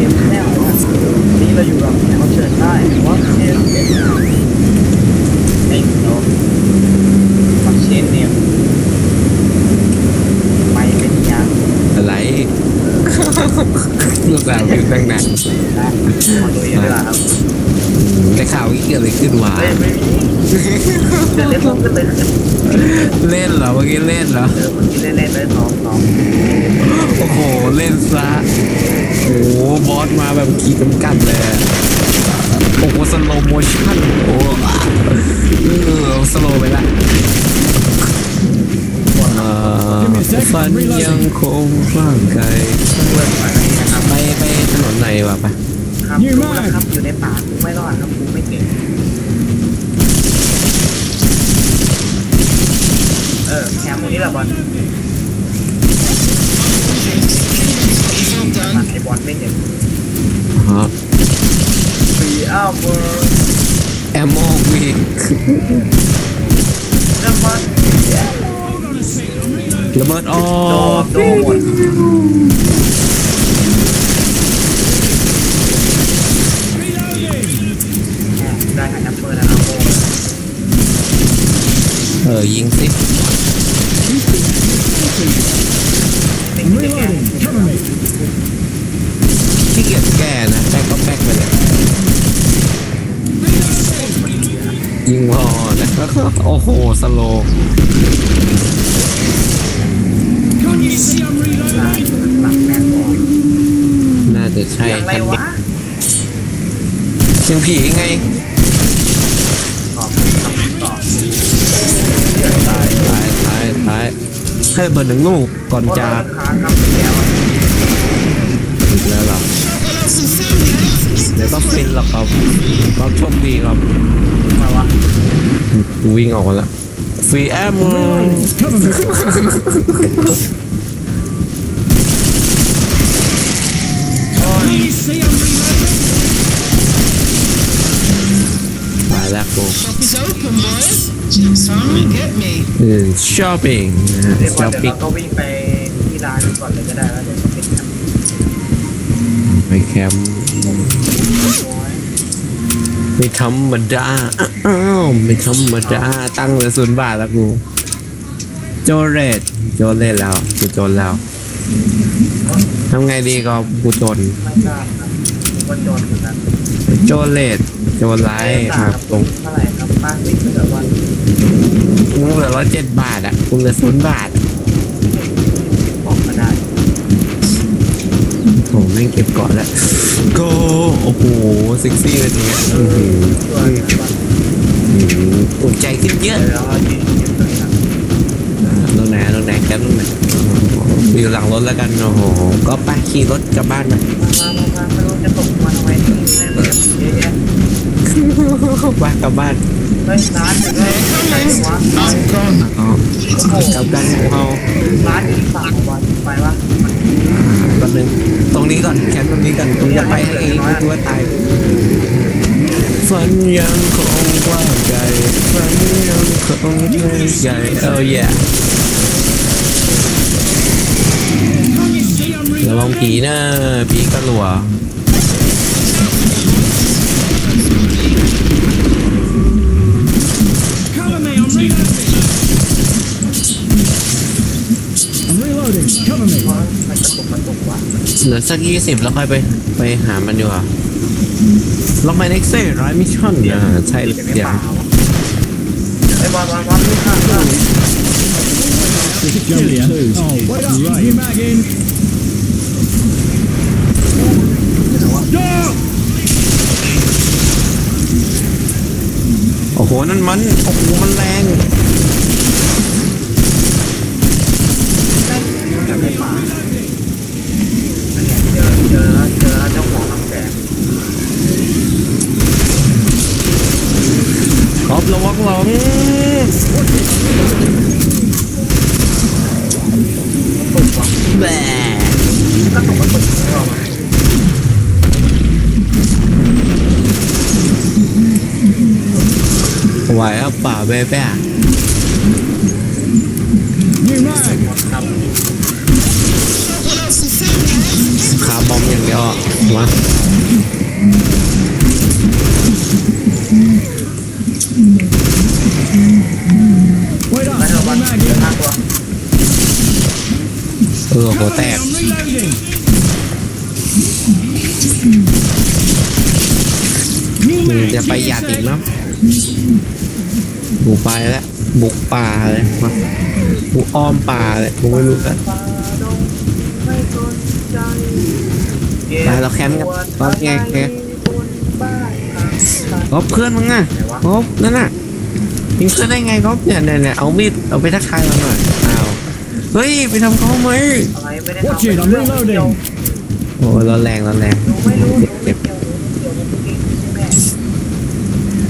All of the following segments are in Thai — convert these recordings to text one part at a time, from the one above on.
ที่จะเริ่มเกมแน่ว่านี่เราอยู่กับแขกรับเชิญได้ว่าเชนเป็นไอ้โน้ฟังเชนเนี่ยไม่เป็นยังอะไรลูกสาวอยู่ตั้งนานนะมาดูยังไงล่ะครับ แต่ข่าวนี้เกิดอะไรขึ้นวะ เล่นไม่มีเล่นเล่นก็เลยเล่นเหรอเมื่อกี้เล่นเหรอ เออเมื่อกี้เล่นเล่นเลยน้องน้องโอ้โห เล่นซะ โอ้โห บอสมาแบบขีดกำกัดเลยอะโอ้โหสโลโมชั่น โอ้เออสโลไปละเอ่อฟันยังคงร่างกายเปิดไปนะครับไปไปถนนไหนวะปะ ครับรู้แล้วครับอยู่ในป่ากูไม่รอดครับกูไม่เก่งเออแคมป์ตรงนี้แหละบอลมันไอบอลไม่เห็นฮะฟรีอ้าวเบอร์แอมโมวีเริ่มบอลระเบิดออโดกโดหมด ได้แอปเปิลนะครับโอ้เออยิงสิสิ่งที่แก้ขี้เกียจแก้นะแป๊กก็แป๊กไปเลยยิงพอนะโอ้โหสโลหลักแม่บอกน่าจะใช่อะไรวะเสียงผีไง ตายตายตายตายให้เบิร์หนึ่งลูกก่อนจะเราค้างครับแก้วอีกแล้วเหรอเดี๋ยวต้องฟินหรอกครับก็โชคดีครับมาวะวิ่งออกมาแล้วฟรีแอม ไปแล้วกู It's open, boys. Come get me. อืมช้อปปิ้งนะฮะ เดี๋ยวช้อปเดี๋ปิ้งวเราก็วิ่งไปที่ร้านก่อนเลยก็ได้แล้วเดี๋ยวเราไปแคมป์ไปแคมป์ไม่ธรรมดาอ้าวไม่ธรรมดาตั้งเลยศูนย์บาทแล้วกู โจเรตโจเรตแล้วกูจนแล้วทำไงดีก็กูจนไม่ทราครับผมก็โจนเหมือนกัน โจเลตโจไลท์ครับตรงเท่าไหร่ครับป้าติ๊กเกิดวันกูเหลือร้อยเจ็ดบาทอะกูเหลือศูนย์บาทบอกมาได้โหแม่งเก็บก่อนแล้วโกโอ้โหเซ็กซี่เลยทีเนี้ยอื้อหือตัวนี้วันอื้อหืออุ่นใจขึ้นเยอะเดี๋ยวเรายืนยืนตรงนั้นตรงไหนตรงไหนแคมป์ตรงไหนอยู่หลังรถแล้วกันโอ้โหก็ไปขี่รถกลับบ้านมามามามาไม่รู้ จะตกมาทำไมที่นี่เลยแบบเยอะแยะบ้านกลับบ้านเฮ้ยร้านอยู่เลยไหนวะ I'm gone. อ๋อกลับกันของเราร้านอีกฝั่งวันไปวะแป๊บนึงตรงนี้ก่อนแคมป์ตรงนี้ก่อนตรงจะไปให้เองกูกลัวตายฝันยังคงกว้างไกลฝันยังคงใหญ่เออ yeah ระวังผีนะผีกระหลัว เหลือสักยี่สิบแล้วค่อยไปไปหามันดีกว่าล็อกไมเน็กเซ่ร้อยมิชชั่นอ่าใช่เดี๋ยวไม่เสียงป่าวะไอ้บอลบอลบอลนี่ข้างข้างโอ้โห นั่นมัน โอ้โห มันแรงแต่ไม่ป่าอันเนี้ยเจ อเจอแล้วเจอแล้วเจ้าของรังแกขอบระวังหลังตกวะแบก็ตกมันตกของเราอะไหวครับป่าแบ๊ะแบ๊ะ ครับอมอย่างเดียวอะวะไปเถอะบอลเดี๋ยวห้าตัวเออหัวแตกมึงจะไปหยาดอีกเนาะบุกไปแล้ว บุกป่าเลยมาบุกอ้อมป่าเลยกูไม่รู้กันฟ้าดงไม่สนใจ ไปเราแคมป์กันตอนไงไงบนบ้านทางก๊อฟเพื่อนมึงอะก๊อฟนั่นน่ะยิงเพื่อนได้ไงก๊อฟเนี่ยเนี่ยเนี่ยเอามีดเอาไปทักทายมันหน่อยอ้าวเฮ้ยไปทำเขาไหมอะไรไม่ได้ทำเป็นเรื่องเดียวโอ้ยร้อนแรงร้อนแรงหนูไม่รู้หนูเจ็บไม่เจ็บเกี่ยวหนูไม่เกี่ยวกับพวกเองใช่ไหม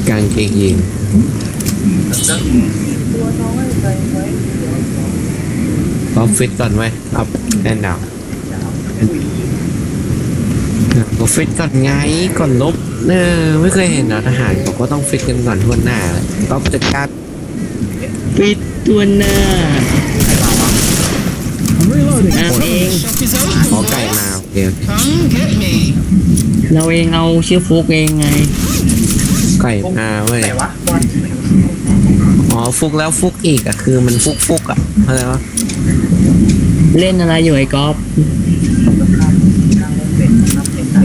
กางเกงยิงแล้วตัวน้องให้ใจไว้เดี๋ยวน้องก๊อฟฟิตก่อนไว้อัพแน่นหนาวจะเอาคุย ก็ฟิตก่อนไงก่อนลบเออไม่เคยเห็นเหรอทหารเขาก็ต้องฟิตกันก่อนทั่วหน้าเลยก๊อฟจัดการปิดตัวหน้าใคราวะอะเองขอไก่มาโอเคเราเองเอาชื่อฟุกเองไง ไก่มาเว้ยอ๋อฟุกแล้วฟุกอีกอะคือมันฟุกฟุกอะอะไรวะเล่นอะไรอยู่ไอ้ก๊อฟ ข้ามข้ามเป็นน้ำเป็นไก่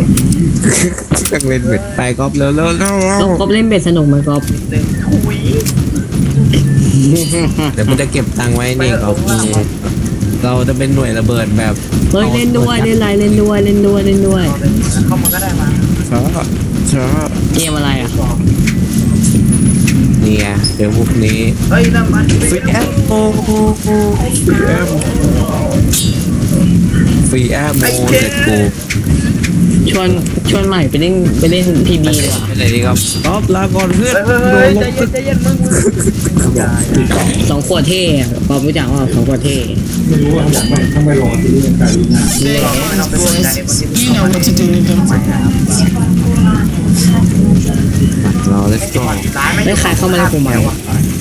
กังเล่นเบ็ดไปก๊อฟเร็วเร็วเร็วเร็วก๊อฟเล่นเบ็ดสนุกไหมก๊อฟเต็มถุยเดี๋ยวมันจะเก็บตังค์ไว้นี่ก๊อฟนี่เราจะเป็นหน่วยระเบิดแบบเฮ้ยเล่นด้วยเล่นอะไรเล่นด้วยเล่นด้วยเล่นด้วยเข้ามาก็ได้มาชอบชอบเกมอะไรอะบอกนี่ไงเดี๋ยวพวกนี้เฮ้ยน้ำมันฟรีแอมโมฟรีแอม ฟรีแอมโมเสร็จกูชวนชวนใหม่ไปเล่นไปเล่นพีบีดีกว่าไปไหนดีครับก๊อฟลาก่อนเพื่อนเฮ้ยโดเฮ้นยลใจงเย็นใจเย็นมึงอย่าอย่าสองขวดเท่อะก๊อฟรู้จักว่าสองขวดเท่ไม่รู้ว่าอยากไปต้องไปรอที่นี่กันการงาน Big ไม่ต้องไปสนใจ boys. คนที่ You know what to do with them. เรา let's go ไม่ขายเข้ามาในกลุ่มใหม่ช่าง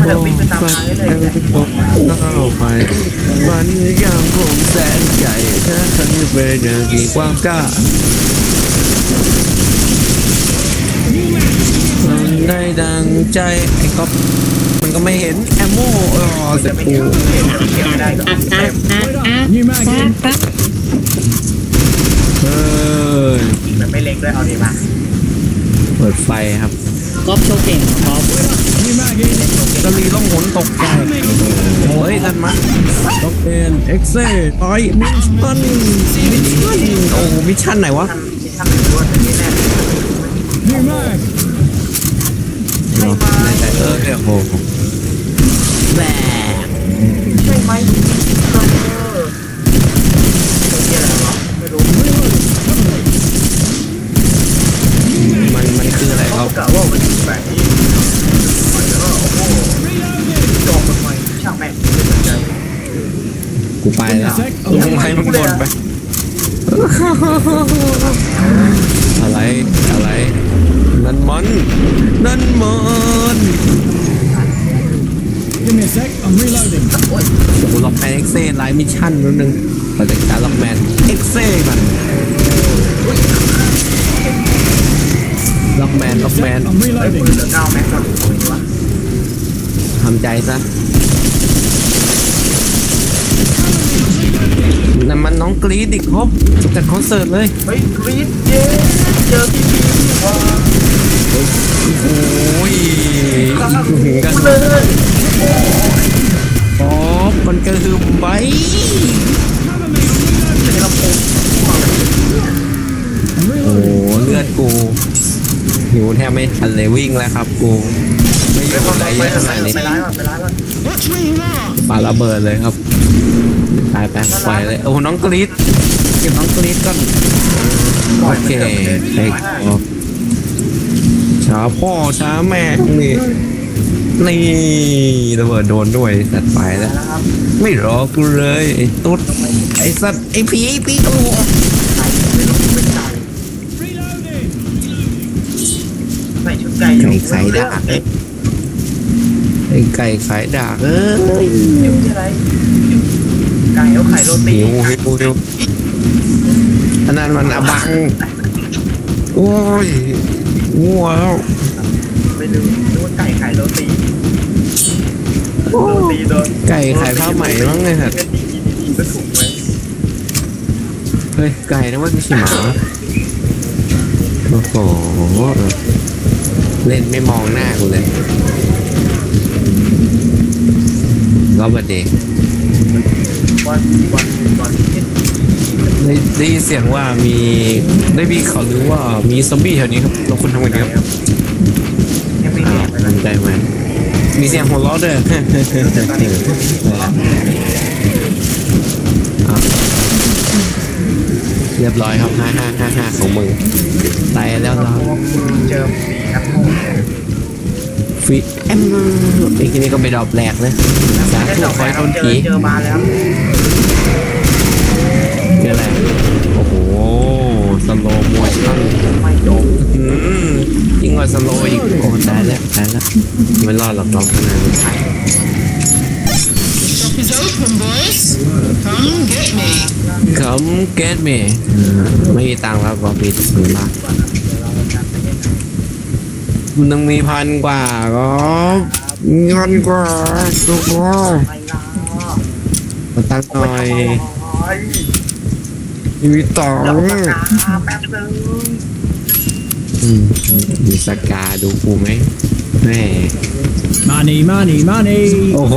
มันเดี๋ยววิ่งไปตามทางเลยเลยเข้าไปมันยังคงแสนใจถ้าฉันเป็นอย่างกี่ความกล้ามันได้ดังใจไอ้ก๊อฟมันก็ไม่เห็นแอมโม่เออเสร็จกูเก็บไม่ได้ก็อะอะอะอะอะเออมันไม่เล็กด้วยเอาดีมาเปิดไฟครับ ก๊อฟโชว์เก่งเหรอก๊อฟกะลีล่องหนตกใจโอ้ยนั่นมาด็อกเอ็นเอ็กเซ่ไอมิชชั่นมิชชั่นโอ้มิชชั่นไหนวะทำที่ทำเป็นด้วยที่แน่เนาะในใจเออเดี๋ยวโอ้โหแหวใช่ไหมเออที่อะไรวะไม่รู้ มั นมันคืออะไรคเขารับกะว่ามันแบบนี้แล้วก็โอ้โหจองมันใหม่ช่างแม่งไม่สนใจกูไปแล้วมึงให้มึงบ่นไป อะไร อะไร นั่นมัน นั่นมัน Give me a sec I'm reloading กูล็อกแมนเอ็กเซ่ไลน์มิชชั่นนิดนึงเราจะการล็อกแมนเอ็กเซ่มัน ล็อกแมนล็อกแมน I'm เฮ้ย reloading ปืนเหลือเก้าแม็กซ์แล้วปืนวะทำใจซะนั่นมันน้องกรีดอีกครบจัดคอนเสิร์ตเลยเฮ้ยกรี๊ดเย้เจอพี่พีว้าโอ้ยกันเลยป๊อปมันกระหึ่มไปจะได้ลำโพงโอ้โหเลือดกู หิวแทบไม่ทันเลยวิ่งแล้วครับกูไม่อไปยู่ก่อนไหนเยอะขนาดนี้ไปร้านก่อนไปร้านก่อนปาระเบิดเลยครับตายไปไปเลยโอ้หน้องกรีดเก็บน้องกรีดก่อนโอเคเด็กช้าพ่อช้าแม่นี่นี่ระเบิดโดนด้วยสัตว์ไปแล้ว ไม่รอกูเลยไอ้ตุ๊ดไอ้สัตว์ไอ้ผีไอ้ผีตัว ไม่รู้เป็นไก่ใส่ชุด ไก่อยู่ไก่ไข่ดากเอ้ยไอ้ไก่ไข่ดากเอ้ยอยู่ที่ไรไก่เอาไข่โรตีหิวหิวหิวอันนั้นมันอบัง โอ้ยงัวแล้วไปดูดูว่าไก่ขายโรตีโรตีโดนไก่ขายผ้าไหมมั้งไงสัตว์ก็ดีดีดีก็ถูกไหมเฮ้ยไก่นะว่าไม่ใช่หมาโอ้โห เล่นไม่มองหน้ากูเลยก็บัดเดวันวันวันที่ได้ได้ยินเสียงว่ามีได้มีข่าวหรือว่ามีซอมบี้แถวนี้ครับเราคนทำกันครับยังไม่อ้าแน่วไปสแล้วนใจไหมมีเสียงหัวเราะด้วย อ้าว เรียบร้อยครับห้าห้าห้าห้าของมึงตายแล้วเราเจอปีแอปโมฟิแอมไอ้ทีนี้ก็ไปดรอปแหลกเลยสาธุคอยต้นเจอผีเจอมาแล้วเจออะไรโอ้โหสโลมวยตั้งไม่จบอืมยิ่งกว่าสโลอีกโอ้ตายแล้วตายแล้วไม่รอดหรอกเราขนาดนี้ Shop is open, boys. Come get me. คำเกตเมไม่มีตังค์แล้วก็ปิดหรือมาคุณต้องมีพันกว่าก็เงินกว่าทุกคนไม่รอมาตั้งหน่อยโอ้ยมีต่อเดี๋ยวงปากกาแป๊บนึงอืมมีสกาดูกูไหมแม่ Money, money, money. โอ้โห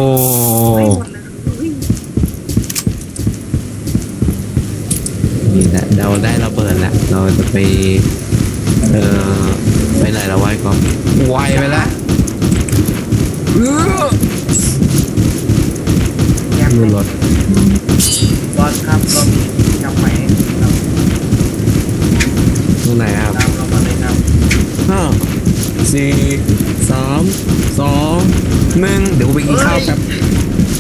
นี่แหละเราได้ระเบิดแล้วเราจะไป เอ่อไปไหนแล้วไว้ก่อนไวไปแล้วเออแยกมือรถบอลครับเรามีจำไหมครับตรงไหนครับตามเรามาเลยครับห้าสี่สามสองหนึ่งเดี๋ยวกูไปกินข้าวแป๊บ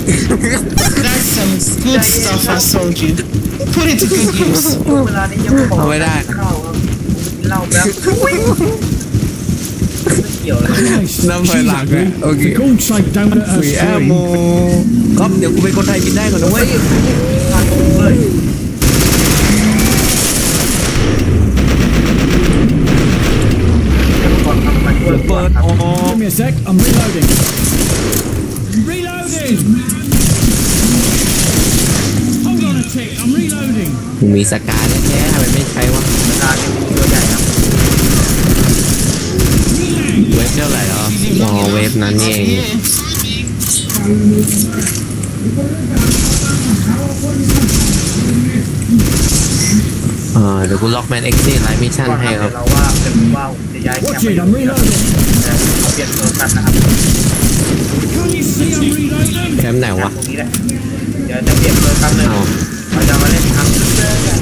That's some good stuff I sold you. Put it to good use. เวลานี้ยังบอกเอาไม่ได้เข้าครับกินเหล้าแป๊บอุ้ยไม่เกี่ยวเลย Nice. Number She's like happy. that. Okay. For God's sake, don't let ฟ her รีแอม scream. โมก๊อฟเดี๋ยวกูเป็นคนไทยกินได้ก่อนนะเว้ยมาตรงเลยก่อนทำมาช่วยเปิดคอรับอก Give me a sec. I'm reloading. Reloading. Hold on a tick. I'm reloading. มึงมีสกาแท้ๆทำไมไม่ใช้วะงานนี้ตัวใหญ่ครับเว็บเท่าไหร่เหรออ๋อเว็บนั้นเอง Yeah. เออเดี๋ยวกูล็อกแมนเอ็กซี่ไลฟ์มิชชั่นก่อนให้ครับเราว่าเป็นว่าจะย้ายแคม Watch ป์ it. I'm reloading. แต่เราเปลี่ยนโซนกันนะครับ แคมป์ไหนวะ ตรงนี้แหละเดี๋ยวจะเปลี่ยนโซนกันเลยอ้าวเราจะมาเล่นทางเดินกัน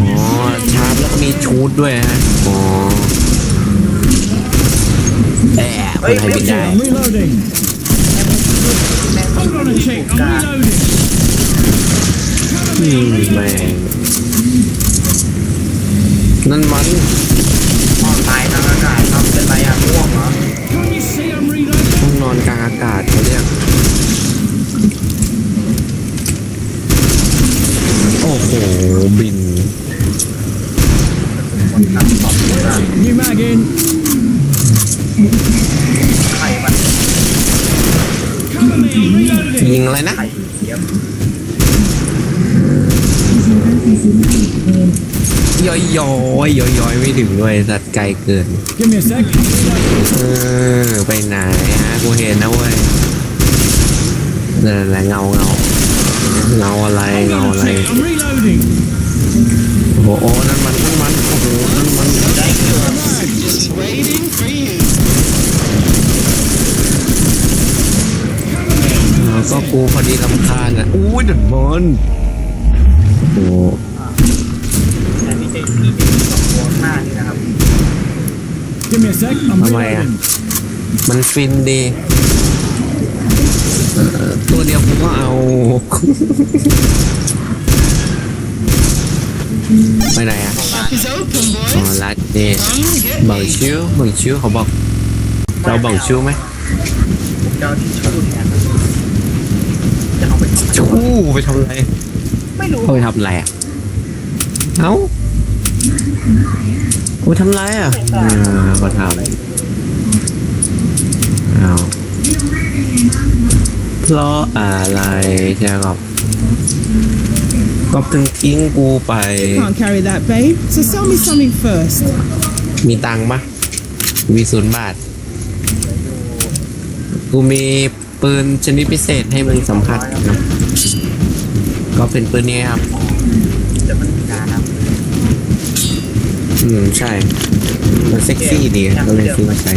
อ๋อชาร์จแล้วก็มีชูดด้วยฮะอ๋อแอบคนไทยบิน Watch ได้ it. I'm reloading. Hold on a tick. I'm reloading. อืมแม่งนั่นมัน พ่อตายทางอากาศครับเป็นไรอะง่วงเหรอ Can't you see I'm reloading? ห้องนอนกลางอากาศเขาเรียกโอ้โห บิน คนทำสอบได้ New mag in. ไข่มัน Cover me. I'm reloading. ยิงอะไรนะ ไข่เสียบ ย้อยย้อยย้อยย้อยไม่ ถึงด้วยสัตว์ไกลเกิน Give me a sec. เออ ไปไหนฮะกูเห็นนะเว้ยนั่นแหละเงาเงาเงาอะไร Hold เงา on อะไร a tick. I'm reloading. โอ้โหโอ้นั่นมันนั่นมันโอ้โหนั่นมัน Just waiting for you. อ่าก็กูพอดีลำคาญอะอู้ยเดือดมนโอ้โห แต่นี่จะมีสองตัวหน้านี่นะครับ Give me a sec. I'm Am I, uh, reloading. มันฟินดีเอ่อตัวเดียวกูก็เอา ไปไหนอะ Shop is open, อ๋อ boys. ร้านนี่ Come get บัง me. ชิวบังชิวเขาบอก เราบังชิวไหมผมจะเอาที่ชูแทนจะเอาไปทำอะไรชูไปทำอะไรไม่รู้เข้าไปทำอะไรอะ เอ้า กูทำไรอะอ่าก็ทำเอาเพราะอะไรใช่ครับก็ถึงทิ้งกูไป Can't carry that, babe. So sell me something first. มีตังค์ปะมีศูนย์บาท กูมีปืนชนิดพิเศษให้มึงสัมผัสนะ ก็เป็นปืนนี้ครับ จะมันนานครับ อืมใช่ มันเซ็กซี่ดีก็เลยซื้อมาใช้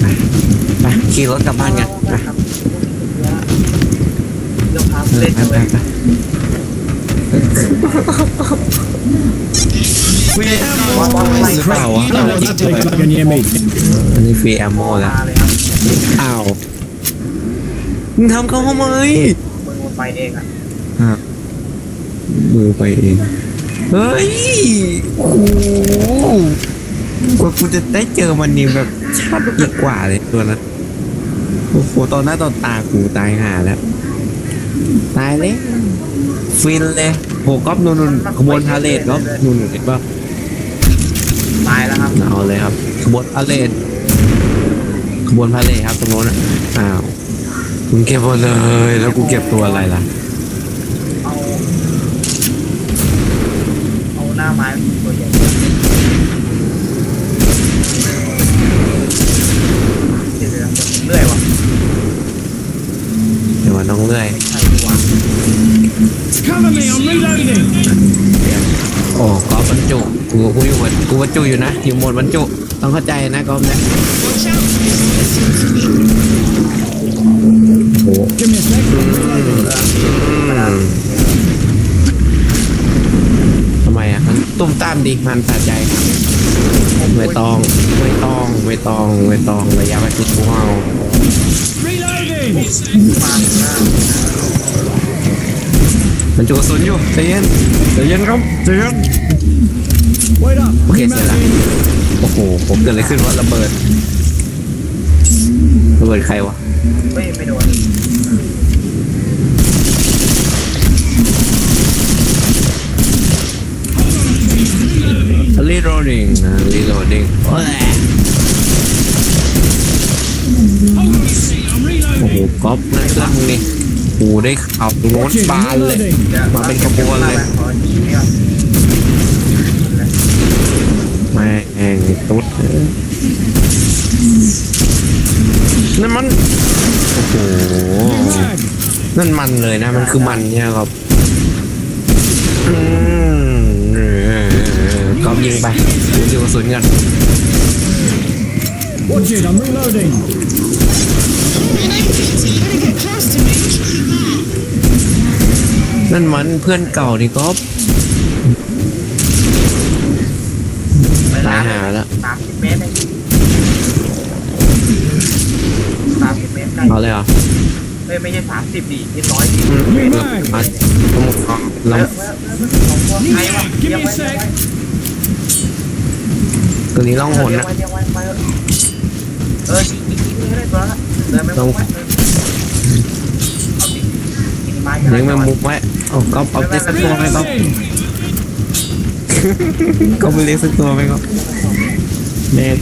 ไปไปขี่รถกลับบ้านกันไปครับเดี๋ยวพาเออเล่นไปกันไปเลยไปฟรีแอมโมหรือเปล่าวะ You know what to do. Plug near me. อันนี้ฟรีแอมโมแล้วมาเลยครับอ้าวมึงทำเขาทำไมมึงมันไปเองอะฮะมือไปเอง เฮ้ยโอ้โหกว่ากูจะได้เจอมันนี่แบบชัดอีกกว่าเลยตัวนั้นโอ้โหตอนหน้าตอนตากูตายห่าแล้ว ตายเลย ฟินเลยโหก๊อฟนุ่นๆขบวนพาเลทก๊อฟนุ่นๆเห็นป่ะตายแล้วครับเอาเลยครับ ขบวนพาเลทขบวนพาเลทครับตรงโน้นอะอ้าวมึงเก็บหมดเลย แล้วกูเก็บตัวอะไรล่ะ เอา เอาหน้าไม้ตัวใหญ่เดี๋ยวเดี๋ยวเรื่อยวะเดี๋ยวว่าน้องเลื่อยใช่ดีกว่า Cover me, I'm reloading. โอ้กอบรรจุกูกูอยู่บนกูบรรจุอยู่นะอยู่หมดบรรจุต้องเข้าใจนะกอฟนะ Watch out. โอ้ Give me a sec. I'm reloading. ทำไมอะมันตุ้มตามดีมันสะใจไม่ต้องไม่ต้องไม่ต้องไม่ต้องระยะประชิดกูเอา Reloading. มาหน้าบรรจุกระสุนอยู่ใจเย็นใจเย็นครับใจเย็น Wait up. Okay, so that- Reloading. โอ้โหผมเกิดอะไรขึ้นวะระเบิดระเบิดใครวะไม่ไม่โดน reloading นะ reloading โอ้โหก๊อปนั่นลังนี่โอ้ได้ขับรถบานเลย มาเป็นขบวนเลยมาแองตุ๊ดนั่นมัน โอ้โห นั่นมันเลยนะ มันคือมันเนี่ยครับ ก๊อฟยิงไปยิงกระสุนกันนั่นมันเพื่อนเก่านี่ก๊อฟไปตาล้ายหาแล้วสามสิบเมตรเองสามสิบเมตรได้เอาเลยเหรอเอ้ยไม่ใช่สามสิบดิที่ร้อยสิบอืมเมตรเรามาต้องเอาเอเราอเออเออของพวกไทยวะ Give เลี้ยง me ไว้ a เลี้ยง sec. ไว้ ตัวนี้ล่องหนนะเออยิงยิงยิงเลยตัวละเดินไปต้องเอาดิยิงมันเลี้ยงแมงมุมไว้เอาก๊อฟเอาได้สักตัวไหมก๊อฟ Reloading. ก๊อฟไปเลี้ยงสักตัวไหมก๊อฟแมว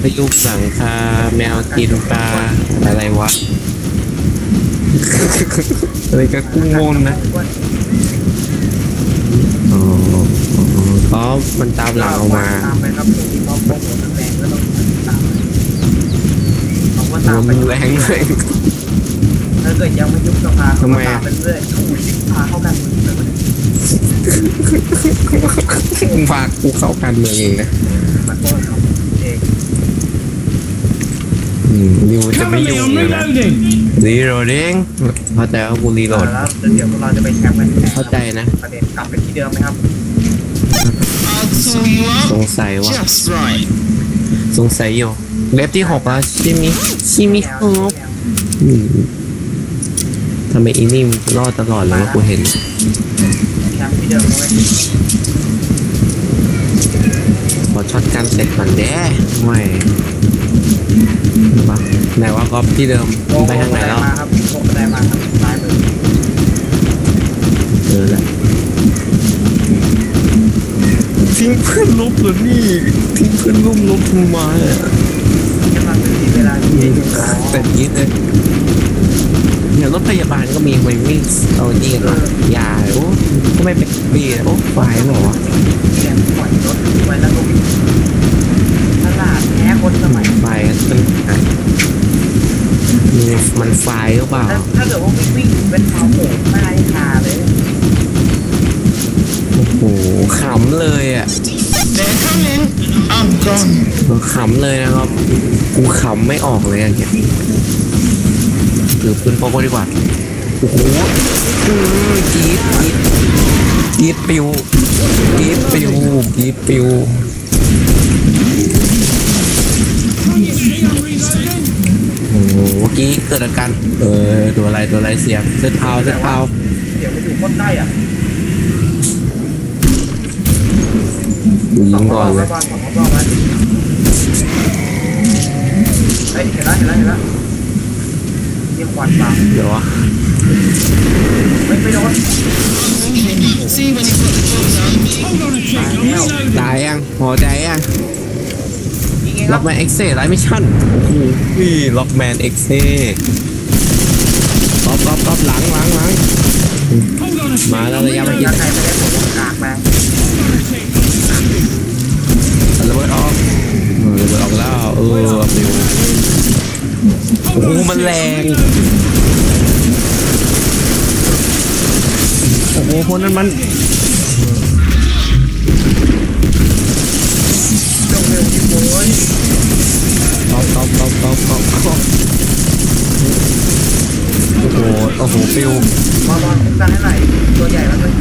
พยุกสังคาแมวกินปลาอะไรวะอะไรก็กุ้งมนนะอ๋อ อ๋อก๊อฟมันตามหลังออกมาตามไปครับที่เขาโปรโมทแรงก็ต้องตามเขาก็ตามไปมันแรงเลยถ้าเกิดยังไม่ยุบสภาทำไมอะตามไปเรื่อยถูกพาเข้ากันเมืองเลยมันมึงพากูเข้าการเมืองเองนะมันก็ทำเองอืมนิวจะ Cover ไม่ me, ยุ่ง I'm เลยนะ reloading. รีโหลดเองเข้าใจว่ากูรีโหลดแล้วเดี๋ยวพวกเราจะไปแคมป์กันเข้าใจนะประเด็นกลับไปที่เดิมไหมครับ I'll tell you ส what. งสัยว่า Just right. สงสัยอยู่เว็บที่หกแล้วใช่มิใช่มิครับอืมทำไมอีนี่มันรอดตลอดเลยวะกูเห็นแคมป์ที่เดิมเลยพอช็อตกันเสร็จมันแด้ไม่วะไหนว่าก๊อฟที่เดิมไปทางไหนแล้วมาครับโกบันไดมาครับซ้ายมืออแล้ว ทิ้งเพื่อนลบเหรอนี่ทิ้งเพื่อนลบลบทำไมอะจะมาเป็นเวลาที่ดีกว่าแต่ยิดเลยเดี๋ยวรถพยาบาลก็มีไว้วิ่งเอานี่กันวะยาโอ้ก็ไม่เป็นปีโอ้ไฟหรอวะแกปล่อยรถไว้แล้วก็ตลาดแพ้คนสมัยไฟมันมีมันไฟหรือเปล่า ถ้าเกิดว่าวิ่งวิ่งเป็นเท้าโหดไม่ได้คาย I'm gone. ขำเลยนะครับกูขำไม่ออกเลยอย่างเงี้ยถือปืนพกไว้ดีกว่าโอ้โหอืมกรีดกรีดกรีดปิวกรีดปิวกรีดปิวโอ้โหเมื่อกี้เกิดอาการเออตัวอะไรตัวอะไรเสียงเส้นเท้าเส้นเท้าเดี๋ยวไปอยู่คนใต้อะ กูยิงก่อนเลยบอลของบอลมาเฮ้ยเห็นแล้วเห็นแล้วเห็นแล้วเรียกควันบังเดี๋ยววะไม่ไม่โดน See when you put the gloves on. Hold on a tick. I'm reloading. ตายยังพอใจยังยิงไงคล็รัอบกแมนเอ็กเซ่ไลท์มิชชั่นโอ้โหล็อกแมนเอ็กเซ่ป๊อปป๊อปป๊อปหลังหลังหลัง Hold on a tick. มาแล้ว I'm ระยะเมื่อกี้ยัง ระเบิดออกระเบิดออกแล้วเออปอยู่โอ้โหมันแรงโอ้โหคนนั้นมันเร็วเร็วที่โว้ยก๊อปก๊อปก๊อปก๊อปก๊อปก๊อปโอ้โหโอ้โหฟิวบอลบอลคุ้มกันให้ไหนตัวใหญ่แล้วเลย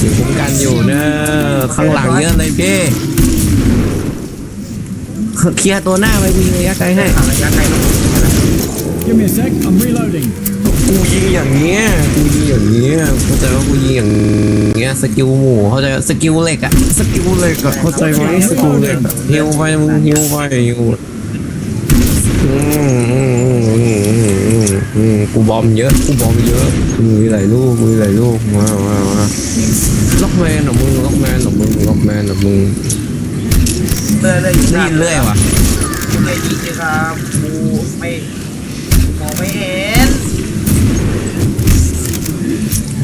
ถึงคุ้มกันอยู่เนอะ ข้างหลังเยอะเลยพี่เคลียร์ตัวหน้าไปมีระยะไกลให้ห่างระยะไกลต้อง Give me a sec. I'm reloading. กูยิงอย่างเงี้ยกูยิงอย่างเงี้ยเข้าใจว่ากูยิงอย่างเงี้ยสกิลหมูเข้าใจสกิลเหล็กอะสกิลเหล็กอะเข้าใจไหมสกิลเหล็กอะฮิวไปมึงฮิวไปฮิวอืมอืมอืมอืมอืม อืมอืมกูบอมเยอะกูบอมเยอะมีหลายลูกมีหลายลูกมามามาล็อกแมนเหรอมึงล็อกแมนเหรอมึงล็อกแมนเหรอมึงเลื่อยเลื่อยอยู่นี่เรื่อยว่ะเลื่อยจริงๆครับกูไม่มองไม่เห็น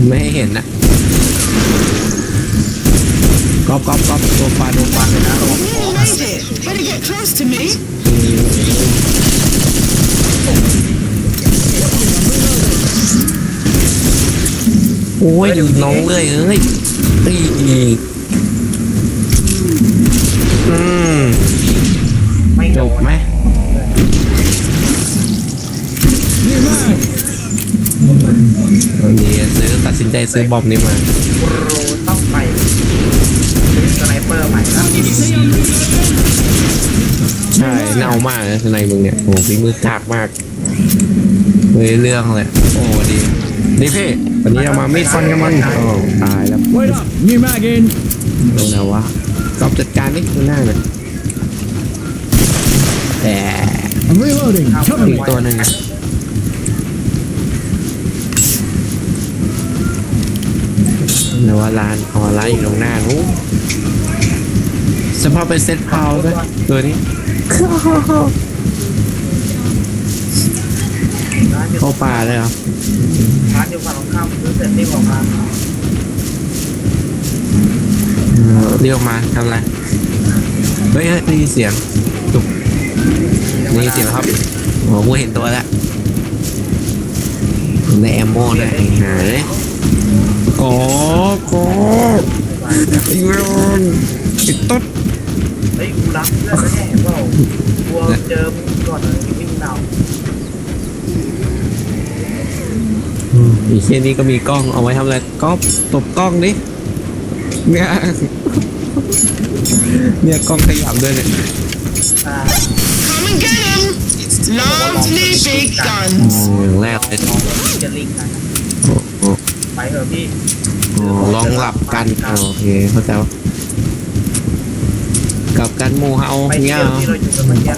ไม่ให้เห็นนะก๊อปก๊อปก๊อปตัวปลาตัวปลาเลยน โอ้ยดูน้องเลยเอ้ยตีอีกอืมไม่จบไหมวันนี้ซื้อตัดสินใจซื้อบอมนี้มากูรู้ต้องไปซื้อสไนเปอร์ใหม่แล้วใช่เน่ามากนะในมึงเนี่ยโอ้ฝีมือถากมากเฮ้ยเรื่องเลยโอ้ดีนี่พี่ วันนี้เรามามีดฟันกันมันโอ้ตายแล้ว Wait up. New mag in. โดนแล้ววะกอบจัดการนี่คือหน้าเลยแต่ I'm reloading. Cover อีก me. ตัวหนึ่งเดี๋ยวว่าร้านอ๋อร้านอยู่ตรงหน้านู้นสภาพเป็นเซ็ตพาวซะตัวนี้ร้านอยู่เข้าป่าเลยเหรอร้านอยู่ฝั่งตรงข้ามซื้อเสร็จรีบออกมาเออเรียกมาทำอะไรเฮ้ยเฮ้ยได้ยินเสียงจุกได้ยินเสียงแล้วครับโอ้กูเห็นตัวแล้วในแอมโม่ด้วยไอ้หาเลยโอ้โหไอ้เวนไอ้ต๊ดเฮ้ยกูรักเพื่อนไม่ใช่เปล่ากลัวเจอมึงก่อนเลยวิ่งเดา อีเช่นนี้ก็มีกล้องเอาไว้ทำอะไรก็ตบกล้องดิเนี่ยเนี่ยกล้องขยับด้วยเนี่ยอ่า Come and get him. Lovely big อื guns. มอย่างแรกเลยจะลิงกันโอ้โหไปเถอะพี่โอ้ลองหลับกันโอเคเข้าใจว่ากับกันหมูเฮาไปเงี้เที่ยยวที่เราอยู่กันเมื่อกี้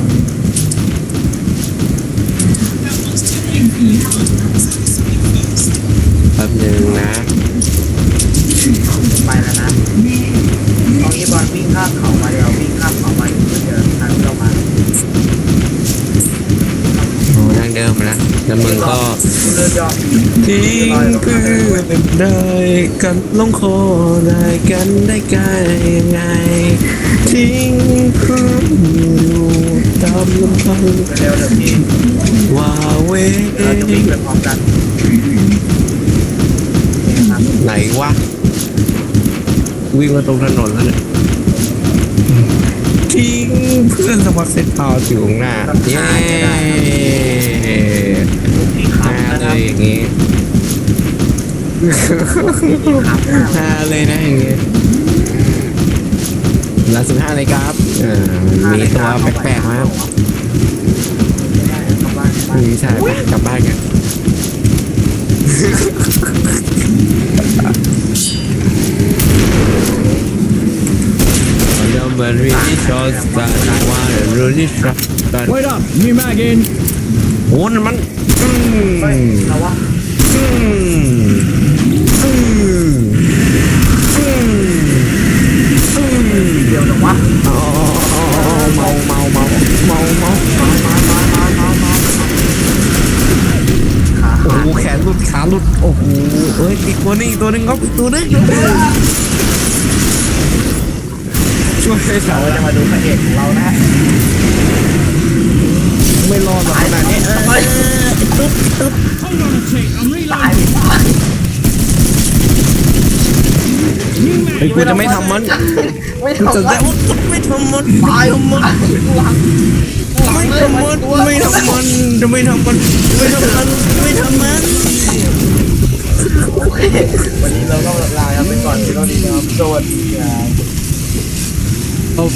ป๊บหนึงนะไปแล้วนะตอนนี้บอลวิ่งข้ามเขามาเดี๋ยววิ่งข้ามเขามาอยู่เจอทางเรามาโอ้นั่งเดิมนะแล้วมึงก็เลื่อนยอดทิ้งเพื่อนได้กันลงคอได้กันได้ไกลยังไงทิ้งเพื่อนอยู่ตามลำพังเร็วเดี๋ยวพี่ว่าเวเราจะวิ่งไปพร้อมกันนี่ครับ ไหนวะ วิ่งมาตรงถนนแล้วเนี่ยทิ้งเพื่อนสมัครเซ็ตพาวอยู่ข้างหน้าเย้พี่ขัฮาบนะเลครับยอย่างงี้หน้าเลยนะอย่างงี้แล้วสิบห้าเลยครับมีตัวแปลกๆมาครับกมีใช่ไปกลับบ้านกัน เดี๋ยวมันรีชอสตาร์ว่ารีชอสตาร์ Wait up. New mag in. โอ้นั่นมันอืมเฮ้ยเราว่าอืม เราจะมาดูพระเอกของเรานะไม่รอดหรอกขนาดนี้เออเฮ้ย Hold on a tick. I'm ตาย reloading. ตาย New เฮ้ย mag. กูจะไม่ทำมันไม่ทำจะได้ไม่ทำมันตายหมดหลังไม่ทำมันไม่ทำมันจะไม่ทำมันไม่ทำมันไม่ทำมันโอเควันนี้เราก็ลาไปก่อนที่เราดีนะครับสวัสดีครับ เอา